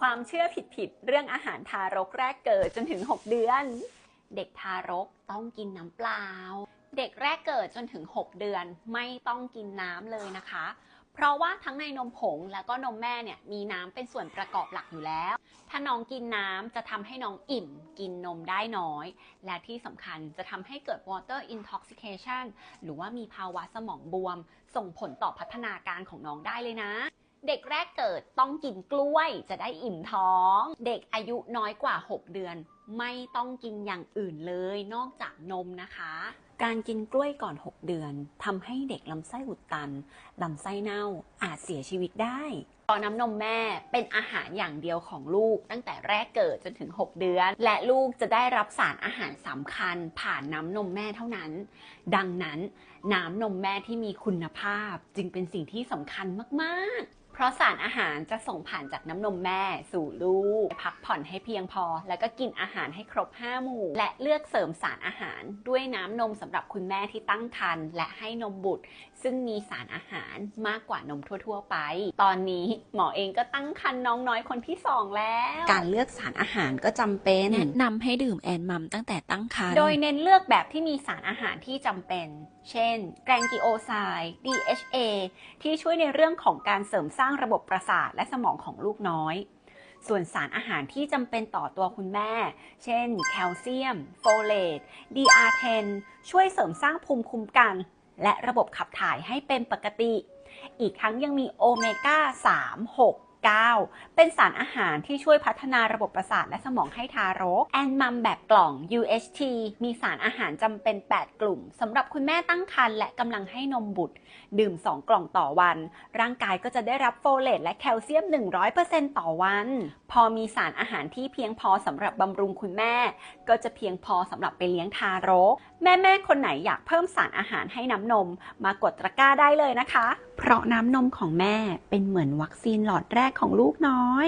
ความเชื่อผิดๆ เรื่องอาหารทารกแรกเกิดจนถึง 6 เดือน เด็กทารกต้องกินน้ำเปล่า เด็กแรกเกิดจนถึง 6 เดือนไม่ต้องกินน้ำเลยนะคะ เพราะว่าทั้งในนมผงแล้วก็นมแม่เนี่ยมีน้ำเป็นส่วนประกอบหลักอยู่แล้ว ถ้าน้องกินน้ำจะทำให้น้องอิ่ม กินนมได้น้อย และที่สำคัญจะทำให้เกิด water intoxication หรือว่ามีภาวะสมองบวม ส่งผลต่อพัฒนาการของน้องได้เลยนะ เด็กแรกเกิดต้องกินกล้วยจะได้อิ่มท้อง เด็กอายุน้อยกว่า 6 เดือน ไม่ต้องกินอย่างอื่นเลยนอกจากนมนะคะ การกินกล้วยก่อน 6 เดือนทำให้เด็กลำไส้อุดตันลำไส้เน่าอาจเสียชีวิตได้ตอนน้ำนมแม่เป็นอาหารอย่างเดียวของลูกตั้งแต่แรกเกิดจนถึง 6 เดือน และลูกจะได้รับสารอาหารสำคัญผ่านน้ำนมแม่เท่านั้น ดังนั้นน้ำนมแม่ที่มีคุณภาพจึงเป็นสิ่งที่สำคัญมากๆ เพราะสารอาหารจะส่งผ่านจากน้ำนมแม่สู่ลูก พักผ่อนให้เพียงพอ แล้วก็กินอาหารให้ครบ 5 หมู่ และเลือกเสริมสารอาหารด้วยน้ำนมสำหรับคุณแม่ที่ตั้งครรภ์และให้นมบุตร ซึ่งมีสารอาหารมากกว่านมทั่ว ๆ ไป ตอนนี้หมอเองก็ตั้งครรภ์น้องน้อยคนที่สองแล้ว การเลือกสารอาหารก็จำเป็นแนะนำให้ดื่มแอนมัมตั้งแต่ตั้งครรภ์โดยเน้นเลือกแบบที่มีสารอาหารที่จำเป็น เช่น แกรนกิโอไซด์ DHA ที่ช่วยในเรื่องของการเสริมสร้างระบบประสาทและสมองของลูกน้อย ส่วนสารอาหารที่จำเป็นต่อตัวคุณแม่ เช่น แคลเซียม โฟเลต DR10 ช่วยเสริมสร้างภูมิคุ้มกัน และระบบขับถ่ายให้เป็นปกติ อีกทั้งยังมีโอเมก้า 3 6 9 เป็นสารอาหารที่ช่วยพัฒนาระบบประสาทและสมองให้ทารก แอนมัมแบบกล่อง UHT มีสารอาหารจำเป็น 8 กลุ่มสำหรับคุณแม่ตั้งครรภ์และกำลังให้นมบุตร ดื่ม 2 กล่องต่อวัน ร่างกายก็จะได้รับโฟเลตและแคลเซียม 100%ต่อวัน พอมีสารอาหารที่เพียงพอสำหรับบำรุงคุณแม่ ก็จะเพียงพอสำหรับไปเลี้ยงทารก แม่ๆคนไหนอยากเพิ่มสารอาหารให้น้ำนม มากดตะกร้าได้เลยนะคะ เพราะน้ำนมของแม่เป็นเหมือนวัคซีนหลอดแรกของลูกน้อย